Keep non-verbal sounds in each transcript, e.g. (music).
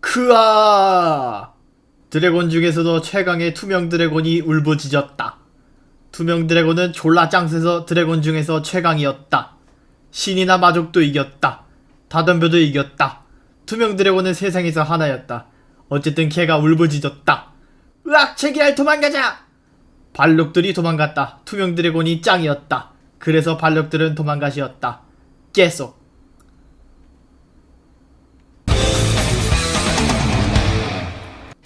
크아! 드래곤 중에서도 최강의 투명 드래곤이 울부짖었다. 투명 드래곤은 졸라 짱세서 드래곤 중에서 최강이었다. 신이나 마족도 이겼다. 다덤벼도 이겼다. 투명 드래곤은 세상에서 하나였다. 어쨌든 걔가 울부짖었다. 으악! 제기할 도망가자! 발록들이 도망갔다. 투명 드래곤이 짱이었다. 그래서 발록들은 도망가시었다. 계속.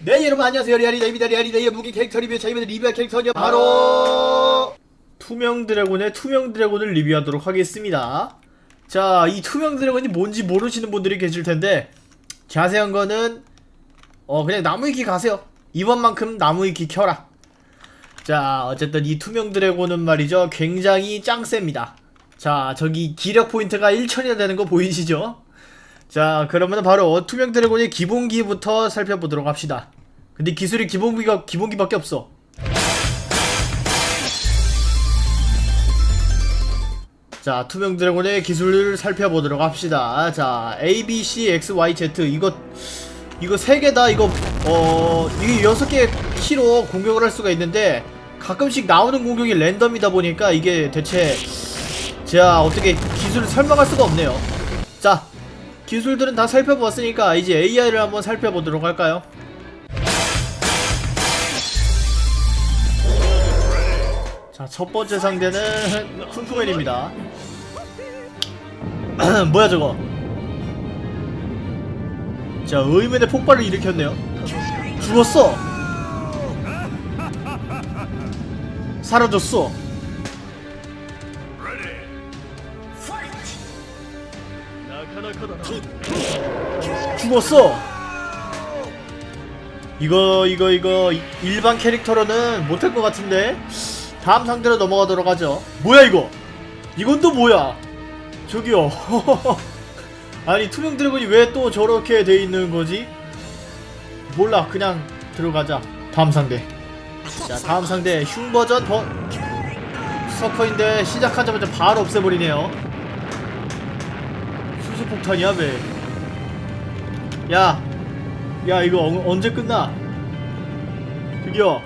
네 여러분 안녕하세요. 리아리다입니다. 리아리다의 무기 캐릭터 리뷰. 자 이번에 리뷰할 캐릭터는요 바로 투명 드래곤의 투명 드래곤을 리뷰하도록 하겠습니다. 자 이 투명 드래곤이 뭔지 모르시는 분들이 계실 텐데 자세한 거는 어 그냥 나무위키 가세요. 이번만큼 나무위키 켜라. 자 어쨌든 이 투명 드래곤은 말이죠. 굉장히 짱셉니다. 자 저기 기력 포인트가 1000이나 되는 거 보이시죠? 자 그러면 바로 투명 드래곤의 기본기부터 살펴보도록 합시다 근데 기술이 기본기가 기본기밖에 없어. 자 투명 드래곤의 기술을 살펴보도록 합시다. 자 A, B, C, X, Y, Z. 이거 이거 세 개 다 이거. 어 이게 여섯 개 키로 공격을 할 수가 있는데 가끔씩 나오는 공격이 랜덤이다 보니까 이게 대체 제가 어떻게 기술을 설명할 수가 없네요. 자 기술들은 다 살펴보았으니까 이제 AI를 한번 살펴보도록 할까요? 자, 첫 번째 상대는 쿵쿵엘입니다. (clears throat) 뭐야 저거? 자, 의문의 폭발을 일으켰네요. 죽었어. 사라졌어. 죽었어. 이거 이거 이거 이- 일반 캐릭터로는 못할 것 같은데 다음 상대로 넘어가도록 하죠. 뭐야 이거? 이건 또 뭐야? 저기요. (laughs) 아니 투명 드래곤이 왜 또 저렇게 돼 있는 거지? 몰라 그냥 들어가자. 다음 상대. 자 다음 상대 흉 버전 버 서커인데 시작하자마자 바로 없애버리네요. 수수폭탄이야 왜? 야, 야 이거 어- 언제 끝나? 드디어.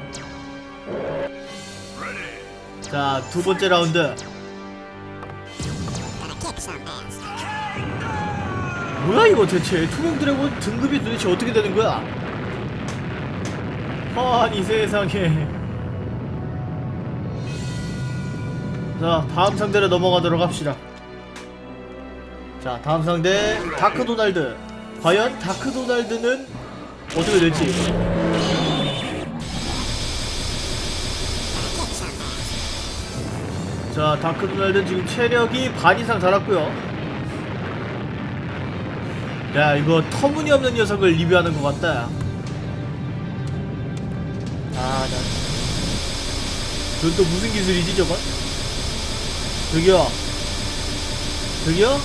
자, 두 번째 라운드. 뭐야 이거 대체? 투명 드래곤 등급이 도대체 어떻게 되는 거야? 아니 세상에. 자, 다음 상대로 넘어가도록 합시다. 자, 다음 상대 다크 도날드. 과연 다크 도날드는 어떻게 될지. 자, 다크 도날드 지금 체력이 반 이상 달았고요. 야, 이거 터무니없는 녀석을 리뷰하는 것 같다. 야. 아, 나. 저건 또 무슨 기술이지, 저건? 저기요. 저기요?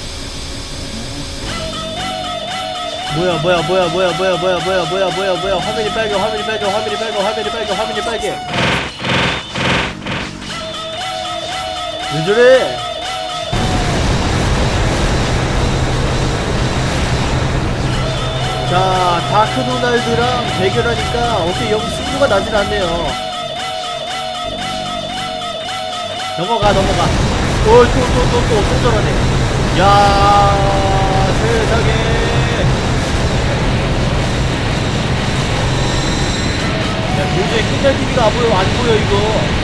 뭐야 뭐야 뭐야 뭐야 뭐야 뭐야 뭐야 뭐야 뭐야 뭐야 화면이 빨개 화면이 빨개 화면이 빨개 화면이 빨개 화면이 빨개 왜 저래 자 다크 도날드랑 대결하니까 어떻게 영 승부가 나질 않네요. 넘어가 넘어가. 어또 또 또 또 또 저러네 야 세상에. 야, 도저히 끝날 기미가 안 보여, 안 보여, 이거.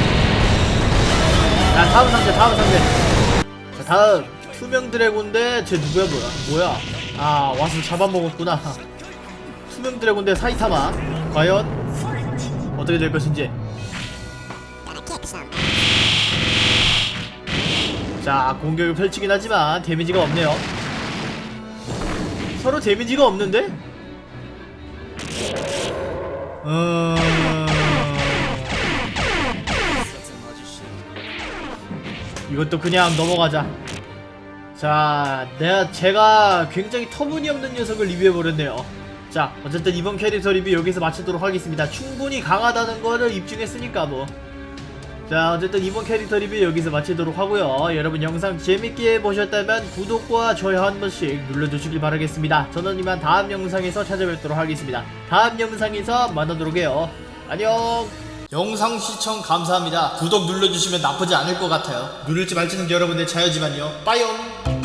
자, 다음 상대, 다음 상대. 자, 다음. 투명 드래곤데, 쟤 누구야, 뭐야? 뭐야? 아, 와서 잡아먹었구나. (laughs) 투명 드래곤데 사이타마. 과연, 어떻게 될 것인지. 자, 공격을 펼치긴 하지만, 데미지가 없네요. 서로 데미지가 없는데? 음... 이것도 그냥 넘어가자. 자, 내가 제가 굉장히 터무니없는 녀석을 리뷰해 버렸네요. 자, 어쨌든 이번 캐릭터 리뷰 여기서 마치도록 하겠습니다. 충분히 강하다는 거를 입증했으니까 뭐. 자 어쨌든 이번 캐릭터 리뷰 여기서 마치도록 하고요 여러분 영상 재밌게 보셨다면 구독과 좋아요 한 번씩 눌러주시길 바라겠습니다 저는 이만 다음 영상에서 찾아뵙도록 하겠습니다 다음 영상에서 만나도록 해요 안녕 영상 시청 감사합니다. 구독 눌러주시면 나쁘지 않을 것 같아요. 누를지 말지는 여러분의 자유지만요. 빠이용